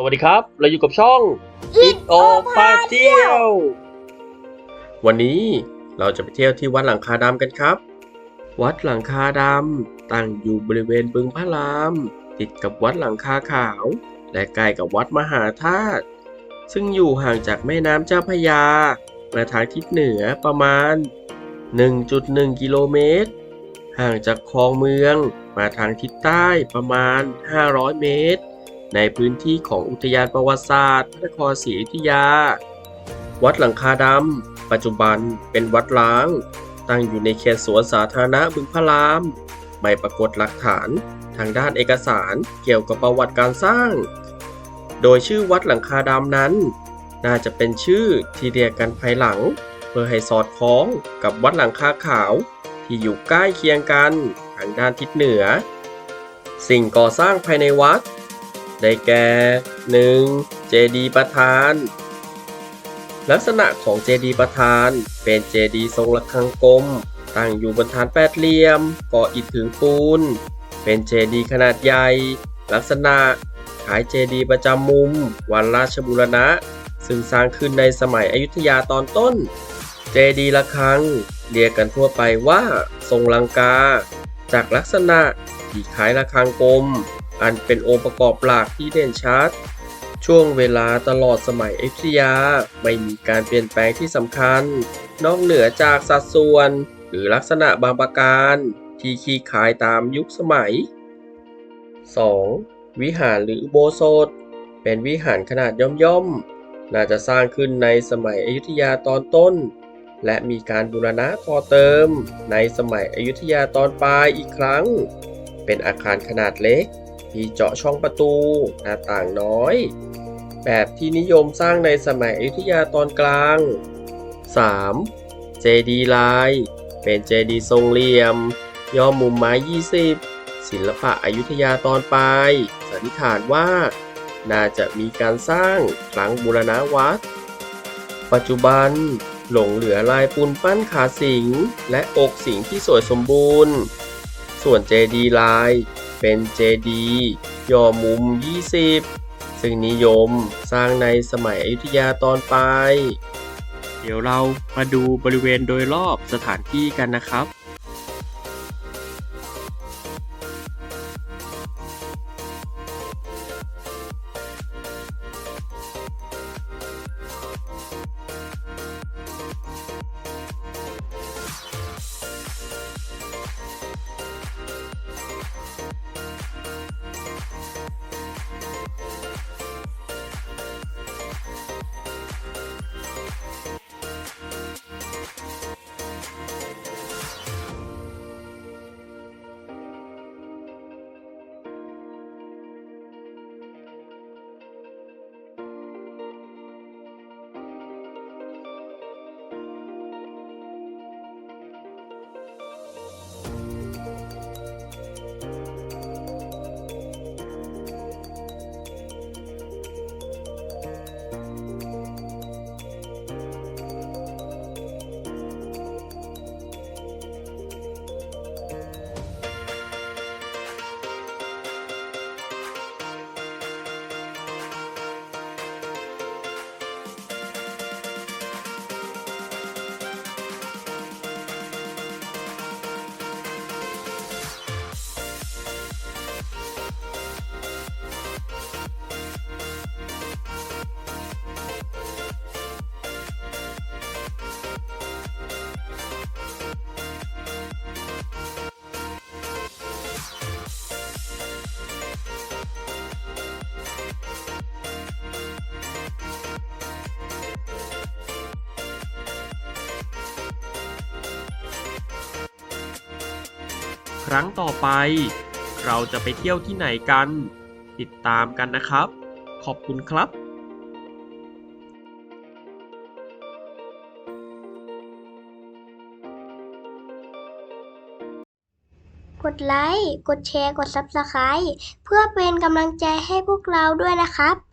สวัสดีครับ เราอยู่กับช่อง It O พาเที่ยว วันนี้เราจะไปเที่ยวที่วัดหลังคาดำกันครับ วัดหลังคาดำตั้งอยู่บริเวณบึงพระราม ติดกับวัดหลังคาขาว และใกล้กับวัดมหาธาตุซึ่งอยู่ห่างจากแม่น้ำเจ้าพระยามาทางทิศเหนือประมาณ 1.1 กิโลเมตร ห่างจากคลองเมืองมาทางทิศใต้ประมาณ 500 เมตร ในพื้นที่ของอุทยานประวัติศาสตร์พระนครศรีอยุธยา วัดหลังคาดำ ปัจจุบันเป็นวัดล้าง ตั้งอยู่ในเขตสวนสาธารณะบึงพระราม ไม่ปรากฏหลักฐานทางด้านเอกสารเกี่ยวกับประวัติการสร้าง โดยชื่อวัดหลังคาดำนั้น น่าจะเป็นชื่อที่เรียกกันภายหลัง เพื่อให้สอดคล้องกับวัดหลังคาขาว ที่อยู่ใกล้เคียงกันทางด้านทิศเหนือ สิ่งก่อสร้างภายในวัด ได้แก่ 1. เจดีย์ประธาน ลักษณะของเจดีย์ประธาน เป็นเจดีย์ทรงระฆังกลม ตั้งอยู่บนฐานแปดเหลี่ยมก่ออิฐถึงปูน เป็นเจดีย์ขนาดใหญ่ ลักษณะคล้ายเจดีย์ประจำมุม วันราชบุรณะ ซึ่งสร้างขึ้นในสมัยอยุธยาตอนต้น เจดีย์ระฆังเรียกกันทั่วไปว่า ทรงลังกา จากลักษณะที่คล้ายระฆังกลม อันเป็นองค์ประกอบหลักที่เด่นชัด ช่วงเวลาตลอดสมัยอยุธยาไม่มีการเปลี่ยนแปลงที่สำคัญ นอกเหนือจากสัดส่วน หรือลักษณะบางประการ ที่ขี้คายตามยุคสมัย 2. วิหารหรืออุโบสถ เป็นวิหารขนาดย่อมๆ น่าจะสร้างขึ้นในสมัยอยุธยาตอนต้น และมีการบูรณะต่อเติม ในสมัยอยุธยาตอนปลายอีกครั้ง เป็นอาคารขนาดเล็ก มีเจาะช่องประตู หน้าต่างน้อย แบบที่นิยมสร้างในสมัยอยุธยาตอนกลาง 3. เจดีลาย เป็นเจดีทรงเหลี่ยม ย่อมุมไม้ 20 ศิลปะอยุธยาตอนปลายสันนิษฐานว่า น่าจะมีการสร้างครั้งบูรณะวัด ปัจจุบันหลงเหลือลายปูนปั้นขาสิง และอกสิงที่สวยสมบูรณ์ ส่วนเจดีลาย เป็นเจดีย์ย่อมุม 20 ซึ่งนิยมสร้างในสมัยอยุธยาตอนปลาย เดี๋ยวเรามาดูบริเวณโดยรอบสถานที่กันนะครับ ครั้งต่อไป เราจะไปเที่ยวที่ไหนกัน ติดตามกันนะครับ ขอบคุณครับกดไลค์ กดแชร์ กด Subscribe เพื่อเป็นกำลังใจให้พวกเราด้วยนะครับ